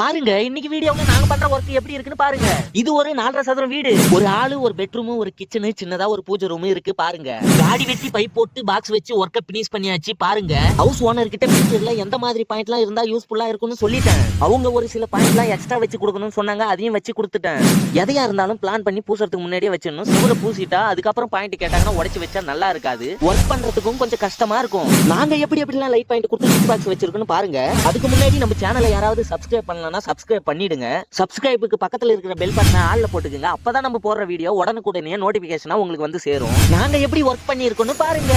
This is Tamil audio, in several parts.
பாருங்க இன்னைக்கு வீடியோவுல நாங்க பண்ற ஒர்க் எப்படி இருக்குன்னு பாருங்க. இது ஒரு நாலரை சதுரம் வீடு. ஒரு ஆளு ஒரு பெட்ரூம் ஒரு கிச்சனு சின்னதா ஒரு பூஜை ரூம் இருக்கு பாருங்க. காடி வெட்டி பைப் போட்டு பாக்ஸ் வச்சு ஒர்க்க பினிஷ் பண்ணியாச்சு பாருங்க. ஹவுஸ் ஓனர் கிட்ட பிக்சர்ல எந்த மாதிரி பாயிண்ட் எல்லாம் இருந்தா யூஸ்ஃபுல்லா இருக்கும்னு சொல்லிட்டேன். அவங்க ஒரு சில பாயிண்ட் எல்லாம் எக்ஸ்ட்ரா வச்சு கொடுக்கணும்னு சொன்னாங்க அதையும் வச்சு கொடுத்துட்டேன். எதையா இருந்தாலும் பிளான் பண்ணி பூசறதுக்கு முன்னாடியே வச்சிடணும். சுவரை பூசிட்டா அதுக்கப்புறம் பாயிண்ட் கேட்டாங்கன்னா உடச்சு வச்சா நல்லா இருக்காது. ஒர்க் பண்றதுக்கும் கொஞ்சம் கஷ்டமா இருக்கும். நாங்க எப்படி எப்படிலாம் லைட் பாயிண்ட் கொடுத்து பாக்ஸ் வச்சிருக்கோம்னு பாருங்க. அதுக்கு முன்னாடி நம்ம சேனலை யாராவது சப்ஸ்கிரைப் பண்ணலன்னா சப்ஸ்கிரைப் பண்ணிடுங்க. சப்ஸ்கிரைபுக்கு பக்கத்துல இருக்கிற பெல் பட்டனை ஆள்ல போட்டுக்கங்க. அப்பதான் நம்ம போடுற வீடியோ உடனுக்குடனே நோட்டிஃபிகேஷனாக உங்களுக்கு வந்து சேரும். நாங்க எப்படி ஒர்க் பண்ணியிருக்கோன்னு பாருங்க.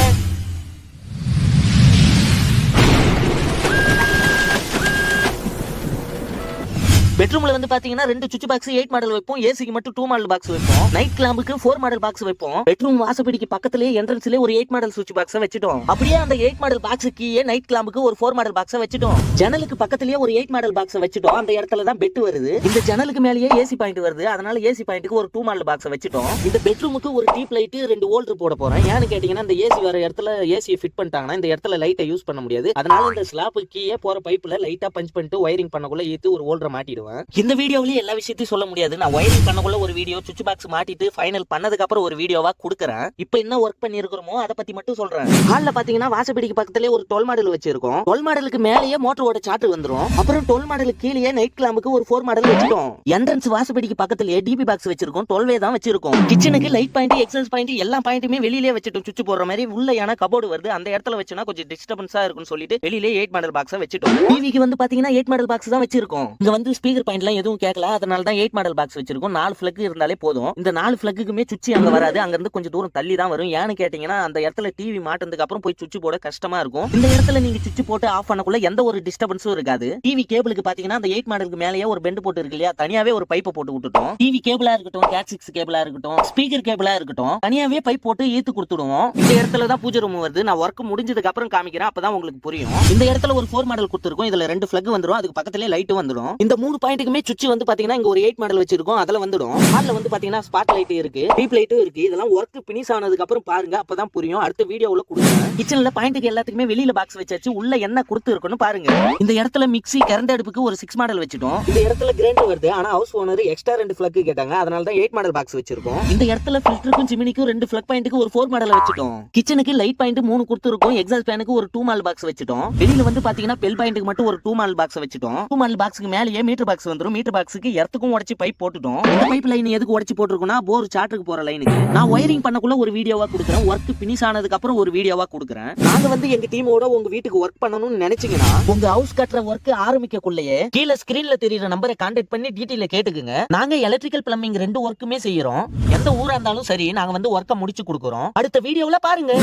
பெட்ரூம்ல வந்து பாத்தீங்கன்னா ரெண்டு சுவிட்ச் பாக்ஸ் எயிட் மாடல் வைப்போம். ஏசிக்கு மட்டும் டூ மாடல் பாக்ஸ் வைப்போம். நைட் கிளாம்புக்கு ஃபோர் மாடல் பாக்ஸ் வைப்போம். பெட்ரூம் வாசப்படிக்கு பக்கத்துலயே என்ட்ரன்ஸ்ல ஒரு எயிட் மாடல் சுவிட்ச் பாக்ஸ் வச்சுட்டோம். அப்படியே அந்த எயிட் மாடல் பாக்ஸ் கீழே நைட் கிளாம்புக்கு ஒரு ஃபோர் மாடல் பாக்ஸ் வச்சுட்டோம். ஜன்னலுக்கு பக்கத்துலயே ஒரு எயிட் மாடல் பாக்ஸ் வச்சுட்டோம். அந்த இடத்துல தான் பெட் வருது. இந்த ஜன்னலுக்கு மேலேயே ஏசி பாயிண்ட் வருது. அதனால ஏசி பாயிண்ட்டுக்கு ஒரு டூ மாடல் பாக்ஸ் வச்சுட்டோம். இந்த பெட்ரூமுக்கு ஒரு டீப் லைட் ரெண்டு வோல்ட் போட போறேன். ஏன்னு கேட்டீங்கன்னா இந்த ஏசி வர இடத்துல ஏசி ஃபிட் பண்ணிட்டாங்கன்னா இந்த இடத்துல லைட்டை யூஸ் பண்ண முடியாது. அதனால இந்த ஸ்லாப்பு கீழே போற பைப்ல லைட்டா பஞ்ச் பண்ணிட்டு ஒயரிங் பண்ணக்குள்ள ஏத்து ஒரு வோல்டரை மாட்டிடுவேன். இந்த வீடியோவிலேயே எல்லா விஷயத்தையும் சொல்ல முடியாது. நான் ஒயரிங் பண்ணக்குள்ள ஒரு வீடியோ சுவிட்ச் பாக்ஸ் மாட்டிட்டு ஃபைனல் பண்ணதுக்கு அப்புறம் ஒரு வீடியோவா கொடுக்குறேன். இப்போ என்ன ஒர்க் பண்ணி இருக்கிறோமோ அதை பத்தி மட்டும் சொல்றேன். ஹால்ல பாத்தீங்கன்னா வாசப்பிடிக்கு பக்கத்துல ஒரு டோல் மாடல் வச்சிருக்கோம். டோல் மாடலுக்கு மேலேயே மோட்டரோட சார்ட் வந்துரும். அப்புறம் டோல் மாடலுக்கு கீழே நைட் கிளாம்புக்கு ஒரு ஃபோர் மாடல் வச்சிட்டோம். என்ட்ரன்ஸ் வாசப்பிடிக்கு பக்கத்துலயே டிபி பாக்ஸ் வச்சிருக்கோம். டோல்வே தான் வச்சிருக்கோம். கிச்சனுக்கு லைட் பாயிண்ட் எக்ஸஸ் பாயிண்ட் எல்லா பாயிண்ட்டுமே வெளியிலே வச்சுட்டோம். சுவிட்ச் போடுற மாதிரி உள்ள ஏன்னா கபோர்டு வருது. அந்த இடத்துல வச்சுனா கொஞ்சம் டிஸ்டர்பன்ஸா இருக்கும்னு சொல்லிட்டு வெளியிலே எயிட் மாடல் பாக்ஸை வச்சுட்டோம். டிவிக்கு வந்து பாத்தீங்கன்னா எயிட் மாடல் பாக்ஸ் தான் வச்சிருக்கோம். இங்க வந்து ஸ்பீக்கர் பாயிண்ட்லாம் எதுவும் கேட்கல அதனால தான் எயிட் மாடல் பாக்ஸ் வச்சிருக்கோம். நாலு ஃபிளக் இருந்தாலே போதும். இந்த நாலு ஃபிளக்குமே சுச்சி அங்க வராது. அங்க இருந்து கொஞ்சம் தூரம் தள்ளி தான் வரும். ஏன்னு கேட்டீங்கன்னா அந்த இடத்துல டிவி மாட்டினதுக்கு அப்புறம் போய் சுவிட்ச் போட கஷ்டமா இருக்கும். இந்த இடத்துல நீங்க சுவிட்ச் போட்டு ஆஃப் பண்ணக்குள்ள எந்த ஒரு டிஸ்டர்பன்ஸும் இருக்காது. டிவி கேபிளுக்கு பாத்தீங்கன்னா அந்த எயிட் மாடலுக்கு மேலேயே ஒரு பெண்டு போட்டு இருக்கு இல்லையா? தனியாவே ஒரு பைப்பை போட்டு விட்டுட்டோம். டிவி கேபிளா இருக்கட்டும் கேட் சிக்ஸ் கேபிளா இருக்கட்டும் ஸ்பீக்கர் கேபிளா இருக்கட்டும் தனியாவே பைப் போட்டு ஈத்து கொடுத்துடுவோம். இந்த இடத்துல தான் பூஜை ரூம் வருது. நான் ஒர்க் முடிஞ்சதுக்கு அப்புறம் காமிக்கிறேன். அப்பதான் உங்களுக்கு புரியும். இந்த இடத்துல ஒரு ஃபோர் மாடல் கொடுத்துருக்கோம். இதுல ரெண்டு ஃபிளக் வந்துடும் அதுக்கு பக்கத்துலயே லைட் வந்துடும் இந்த மூணு பாயிண்ட்டுக்குமே சுவிட்ச் வந்து பாத்தீங்கன்னா இங்க ஒரு எயிட் மாடல் வச்சிருக்கோம். அதுல வந்துடும். ஹால்ல வந்து பாத்தீங்கன்னா ஸ்பாட் லைட் இருக்கு. டீப் லைட்டும் இருக்கு. இதெல்லாம் ஒர்க் பினிஷ் ஆனதுக்கு அப்புறம் பாருங்க. அப்பதான் புரியும். அடுத்த வீடியோவில் கொடுங்க. கிச்சன்ல பாயிண்ட்டுக்கு எல்லாத்துக்குமே வெளியில பாக்ஸ் வச்சாச்சு. உள்ள என்ன கொடுத்து இருக்குன்னு பாருங்க. இந்த இடத்துல மிக்சி கரண்ட் அடுப்புக்கு ஒரு சிக்ஸ் மாடல் வச்சிட்டோம். இந்த இடத்துல கிரைண்டர் வருது. ஆனா ஹவுஸ் ஓனர் எக்ஸ்ட்ரா ரெண்டு பிளக் கேட்டாங்க. அதனால தான் எயிட் மாடல் பாக்ஸ் வச்சிருக்கோம். இந்த இடத்துல ஃபில்டருக்கும் சிமினிக்கும் ரெண்டு பிளக் பாயிண்ட்டுக்கு ஒரு ஃபோர் மாடல் வச்சிட்டோம். கிச்சனுக்கு லைட் பாயிண்ட் மூணு கொடுத்துருக்கோம். எக்ஸாஸ்ட் ஃபேனுக்கு ஒரு டூ மாடல் பாக்ஸ் வச்சிட்டோம். வெளியில வந்து பாத்தீங்கன்னா பெல் பாயிண்ட்டுக்கு மட்டும் ஒரு டூ மாடல் பாக்ஸ் வச்சிட்டோம். டூ மாடல் பாக்ஸ்க்கு மேலேயே மீட்டர் பாக்ஸ் வந்துரும். மீட்டர் பாக்ஸுக்கு எர்த்துக்கும் உடச்சி பைப் போட்டுட்டோம். இந்த பைப் லைன் எதுக்கு உடச்சி போட்டுருக்கோம்னா போர் சாட்டுக்கு போற லைனுக்கு நான் ஒயரிங் பண்ணக்குள்ள ஒரு வீடியோவா கொடுக்குறேன். ஒர்க் பினிஷ் ஆனதுக்கு அப்புறம் ஒரு வீடியோவா கொடுக்குறேன். நாங்க வந்து எங்க டீமோட உங்க வீட்டுக்கு ஒர்க் பண்ணணும்னு நினைச்சீங்கன்னா உங்க ஹவுஸ் கட்டுற ஒர்க் ஆரம்பிக்கக்குள்ளேயே கீழே ஸ்கிரீன்ல தெரியுற நம்பரை கான்டாக்ட் பண்ணி டீட்டெயில கேட்டுக்குங்க. நாங்க எலக்ட்ரிக்கல் பிளம்பிங் ரெண்டு ஒர்க்குமே செய்யறோம். எந்த ஊரா இருந்தாலும் சரி நாங்க வந்து ஒர்க்கை முடிச்சு கொடுக்குறோம். அடுத்த வீடியோல பாருங்க.